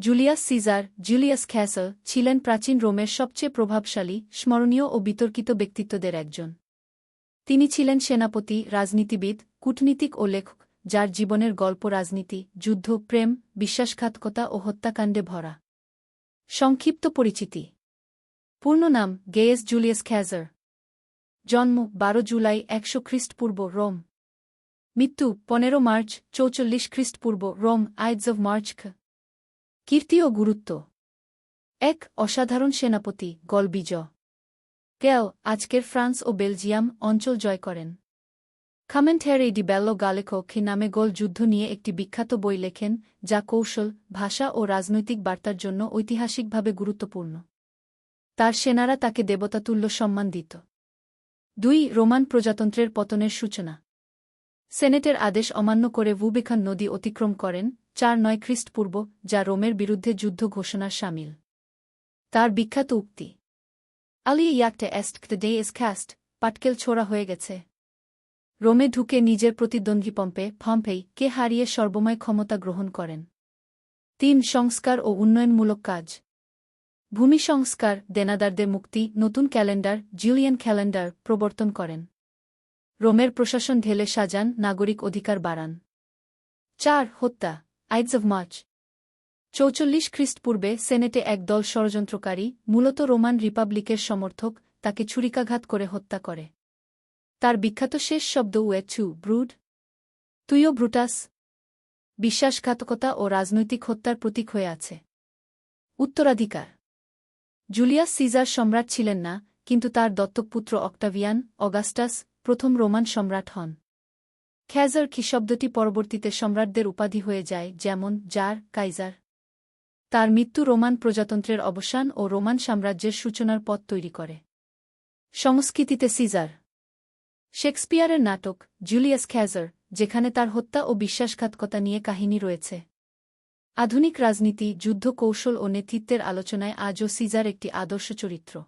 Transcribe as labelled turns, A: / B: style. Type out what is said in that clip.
A: Julius caesar, Julius খ্যাসল ছিলেন প্রাচীন রোমের সবচেয়ে প্রভাবশালী, স্মরণীয় ও বিতর্কিত ব্যক্তিত্বদের একজন। তিনি ছিলেন সেনাপতি, রাজনীতিবিদ, কূটনীতিক ও লেখক, যার জীবনের গল্প রাজনীতি, যুদ্ধ, প্রেম, বিশ্বাসঘাতকতা ও হত্যাকাণ্ডে ভরা। সংক্ষিপ্ত পরিচিতি। পূর্ণ নাম গেয়েস জুলিয়াস খ্যাজার জন্ম বারো জুলাই একশো খ্রিস্টপূর্ব রোম। মৃত্যু পনেরো মার্চ চৌচল্লিশ খ্রিস্টপূর্ব রোম, আইডস অব মার্চ কীর্তি ও গুরুত্ব। এক অসাধারণ সেনাপতি, গলবিজ। কেও, আজকের ফ্রান্স ও বেলজিয়াম অঞ্চল জয় করেন। খামেন্থেয়ারে ডি বেল্লো গালেকো খি নামে গোল যুদ্ধ নিয়ে একটি বিখ্যাত বই লেখেন, যা কৌশল, ভাষা ও রাজনৈতিক বার্তার জন্য ঐতিহাসিকভাবে গুরুত্বপূর্ণ। তার সেনারা তাকে দেবতাতুল্য সম্মান দিত। দুই, রোমান প্রজাতন্ত্রের পতনের সূচনা। সেনেটের আদেশ অমান্য করে ভুবেখান নদী অতিক্রম করেন চার নয় খ্রিস্টপূর্ব যা রোমের বিরুদ্ধে যুদ্ধ ঘোষণার সামিল। তার বিখ্যাত উক্তি, আলি ইয়াকটে এস্ট দ্য ডে ইজ ক্যাস্ট পাটকেল ছোড়া হয়ে গেছে। রোমে ঢুকে নিজের প্রতিদ্বন্দ্বী পম্পে ফম্পেই কে হারিয়ে সর্বময় ক্ষমতা গ্রহণ করেন। তিন, সংস্কার ও উন্নয়নমূলক কাজ। ভূমি সংস্কার, দেনাদারদের মুক্তি, নতুন ক্যালেন্ডার, জুলিয়ান ক্যালেন্ডার প্রবর্তন করেন। রোমের প্রশাসন ঢেলে সাজান, নাগরিক অধিকার বাড়ান। চার, হত্যা। Ides of March. চৌচল্লিশ খ্রিস্টপূর্বে সেনেটে এক দল ষড়যন্ত্রকারী, মূলত রোমান রিপাবলিকের সমর্থক, তাকে ছুরিকাঘাত করে হত্যা করে। তার বিখ্যাত শেষ শব্দ উয়েছু ব্রুড। তুইও ব্রুটাস। বিশ্বাসঘাতকতা ও রাজনৈতিক হত্যার প্রতীক হয়ে আছে। উত্তরাধিকার। জুলিয়াস সিজার সম্রাট ছিলেন না, কিন্তু তার দত্তকপুত্র অক্টাভিয়ান, অগাস্টাস, প্রথম রোমান সম্রাট হন। খ্যাজার কি শব্দটি পরবর্তীতে সম্রাটদের উপাধি হয়ে যায়, যেমন জার, কাইজার। তার মৃত্যু রোমান প্রজাতন্ত্রের অবসান ও রোমান সাম্রাজ্যের সূচনার পথ তৈরি করে। সংস্কৃতিতে সিজার। শেক্সপিয়ারের নাটক, জুলিয়াস খ্যাজার যেখানে তার হত্যা ও বিশ্বাসঘাতকতা নিয়ে কাহিনী রয়েছে। আধুনিক রাজনীতি, যুদ্ধ কৌশল ও নেতৃত্বের আলোচনায় আজও সিজার একটি আদর্শ চরিত্র।